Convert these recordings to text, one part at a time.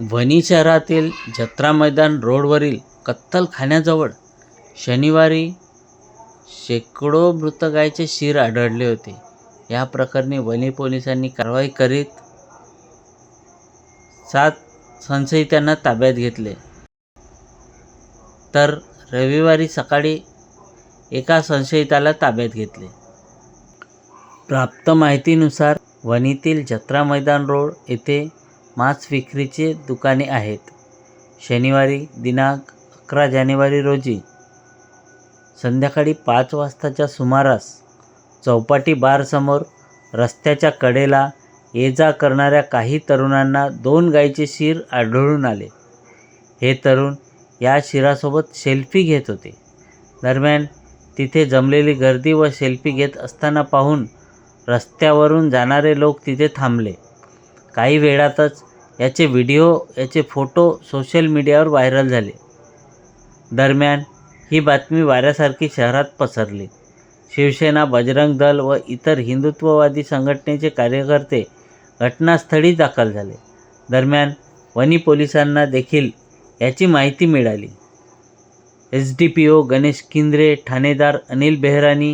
वणी शहरातील जत्रा मैदान रोडवरील कत्तलखान्याजवळ शनिवारी शेकडो मृत गायीचे शीर आढळले होते. या प्रकरणी वणी पोलिसांनी कारवाई करीत सात संशयितांना ताब्यात घेतले. तर रविवारी सकाळी एका संशयिताला ताब्यात घेतले. प्राप्त माहितीनुसार वणीतील जत्रा मैदान रोड येथे मांस विक्रीचे दुकाने आहेत. शनिवारी दिनांक अकरा जानेवारी रोजी संध्याकाळी पाच वाजताच्या सुमारास चौपाटी बारसमोर रस्त्याच्या कडेला ये जा करणाऱ्या काही तरुणांना दोन गायीचे शीर आढळून आले. हे तरुण या शिरासोबत सेल्फी घेत होते. दरम्यान तिथे जमलेली गर्दी व सेल्फी घेत असताना पाहून रस्त्यावरून जाणारे लोक तिथे थांबले. काही वेळातच याचे व्हिडिओ याचे फोटो सोशल मीडियावर व्हायरल झाले. दरम्यान ही बातमी वाऱ्यासारखी शहरात पसरली. शिवसेना बजरंग दल व इतर हिंदुत्ववादी संघटनेचे कार्यकर्ते घटनास्थळी दाखल झाले. दरम्यान वनी पोलिसांना देखील याची माहिती मिळाली. S D P O Ganesh Kindre ठाणेदार अनिल बेहरानी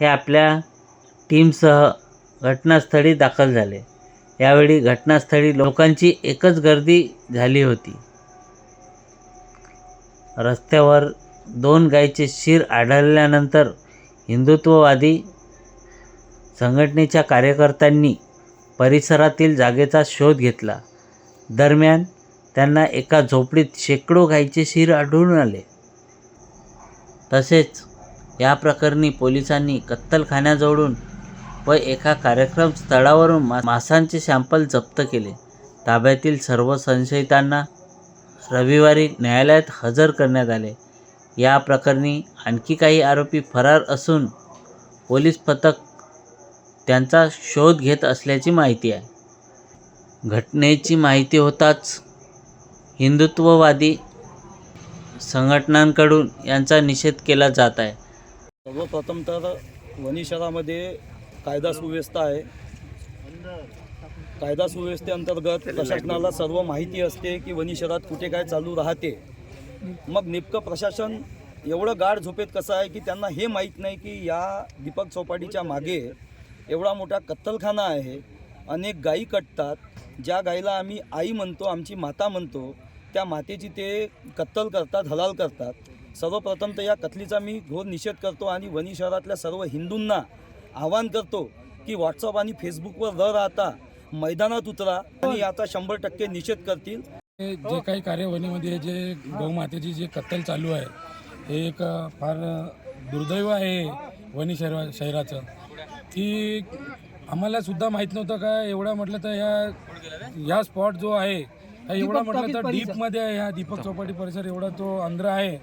हे आपल्या टीमसह घटनास्थळी दाखल झाले. यावेळी घटनास्थळी लोकांची एकच गर्दी झाली होती. रस्त्यावर दोन गायीचे शीर आढळल्यानंतर हिंदुत्ववादी संघटनेच्या कार्यकर्त्यांनी परिसरातील जागेचा शोध घेतला. दरम्यान त्यांना एका झोपडीत शेकडो गायीचे शीर आढळून आले. तसेच या प्रकरणी पोलिसांनी कत्तलखान्याजवळून व एका कार्यक्रम स्थळावरून मा मांसांचे सॅम्पल जप्त केले. ताब्यातील सर्व संशयितांना रविवारी न्यायालयात हजर करण्यात आले. या प्रकरणी आणखी काही आरोपी फरार असून पोलीस पथक त्यांचा शोध घेत असल्याची माहिती आहे. घटनेची माहिती होताच हिंदुत्ववादी संघटनांकडून यांचा निषेध केला जात आहे. सर्वप्रथम तर वणी शहरामध्ये कायदा सुव्यवस्था आहे. कायदा सुव्यवस्थेअंतर्गत प्रशासनाला सर्व माहिती असते की वनी शहरात कुठे काय चालू राहते. मग नेमकं प्रशासन एवढं गाढ झोपेत कसं आहे की त्यांना हे माहीत नाही की या दीपक चौपाटीच्या मागे एवढा मोठा कत्तलखाना आहे. अनेक गायी कटतात. ज्या गाईला आम्ही आई म्हणतो आमची माता म्हणतो त्या मातेची ते कत्तल करतात हलाल करतात. सर्वप्रथम तर या कत्लीचा मी घोर निषेध करतो आणि वनी शहरातल्या सर्व हिंदूंना आवाहन करतो की व्हॉट्सअप आणि फेसबुकवर न राहता मैदानात उतरा आणि याचा शंभर टक्के निषेध करतील. जे काही कार्यवनीमध्ये जे गौमातेची जे कत्तल चालू आहे हे एक फार दुर्दैव आहे वणी शहरा शहराचं. की आम्हाला सुद्धा माहीत नव्हतं का एवढा म्हटलं तर ह्या या स्पॉट जो आहे हा एवढा म्हटलं तर डीपमध्ये आहे ह्या दीपक चौपाटी परिसर एवढा तो अंदर आहे.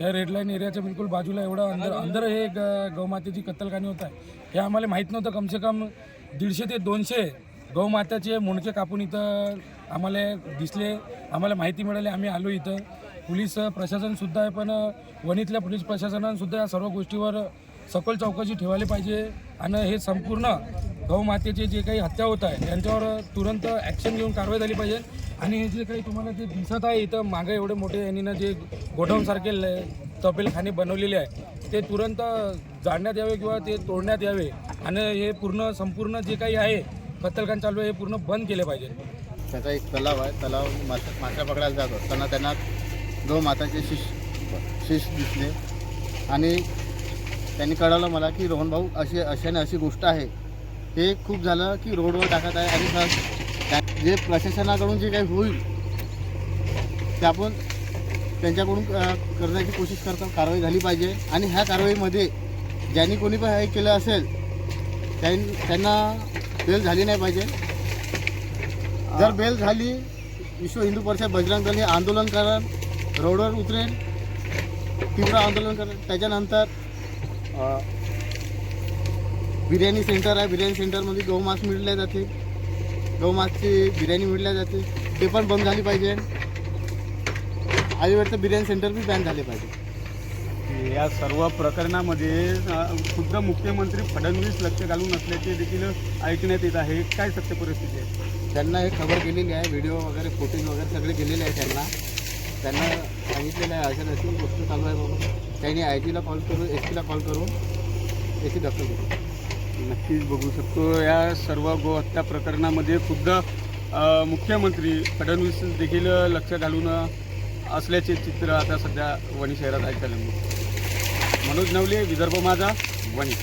या रेडलाईन एरियाच्या बिलकुल बाजूला एवढा अंदर अंदर हे ग- गौमातेची कत्तलखानी होत आहे. हे आम्हाला माहीत नव्हतं. कमसे कम दीडशे ते दोनशे गौमाताचे मुंडके कापून इथं आम्हाला दिसले. आम्हाला माहिती मिळाली. आम्ही आलो इथं. पोलीस प्रशासनसुद्धा आहे पण वणीतल्या पोलीस प्रशासनानंसुद्धा या सर्व गोष्टीवर सखोल चौकशी ठेवायला पाहिजे. आणि हे संपूर्ण गौमातेचे जे काही हत्या होत आहे त्यांच्यावर तुरंत ॲक्शन घेऊन कारवाई झाली पाहिजे. आणि हे जे काही तुम्हाला जे दिसत आहे इथं मागे एवढे मोठे यांनी ना जे गोडाऊनसारखे ल- तपेलखाने बनवलेले आहे ते तुरंत जाळण्यात यावे किंवा ते तोडण्यात यावे. आणि हे पूर्ण संपूर्ण जे काही आहे कत्तलखान चालू आहे हे पूर्ण बंद केले पाहिजे. त्याचा एक तलाव आहे तलाव मासा मासा पकडायला जात असताना त्यांना गौ माताचे शिश शिश दिसले. आणि त्यांनी कळवलं मला की रोहन भाऊ अशी अशाने अशी गोष्ट आहे. हे खूप झालं की रोडवर टाकत आहे आणि सर त्या- जे प्रशासनाकडून जे काही होईल ते आपण त्यांच्याकडून करण्याची कोशिश करतो कारवाई झाली पाहिजे. आणि ह्या कारवाईमध्ये ज्यांनी कोणी पण हे केलं असेल त्यां त्यांना बेल झाली नाही पाहिजे. जर बेल झाली विश्व हिंदू परिषद बजरंग दल हे आंदोलन करेल रोडवर उतरेल तीव्र आंदोलन करेल. त्याच्यानंतर बिर्याणी सेंटर आहे. बिर्याणी सेंटरमध्ये गौमांस मिळल्या जाते गौमासची बिर्याणी मिळल्या जाते ते पण बंद झाली पाहिजे. तर बिर्याणी सेंटर बी बॅन झाले पाहिजे. या सर्व प्रकरणामध्ये खुद्द मुख्यमंत्री फडणवीस लक्ष घालून असल्याचे देखील ऐकण्यात येत आहे. काय सत्य परिस्थिती आहे? त्यांना हे खबर केलेली आहे. व्हिडिओ वगैरे फुटेज वगैरे सगळे गेलेले आहे त्यांना. त्यांना सांगितलेलं आहे. अशा अशी गोष्ट चालू आहे म्हणून त्यांनी आय जीला कॉल करून एस पीला कॉल करून एस सी दखल घेतली नक्कीच बघू शकतो. या सर्व गोहत्या प्रकरणामध्ये खुद्द मुख्यमंत्री फडणवीस देखील लक्ष घालून असल्याचे चित्र आता सध्या वणी शहरात ऐकायला मिळते. मनोज नवले विदर्भ माझा वणी.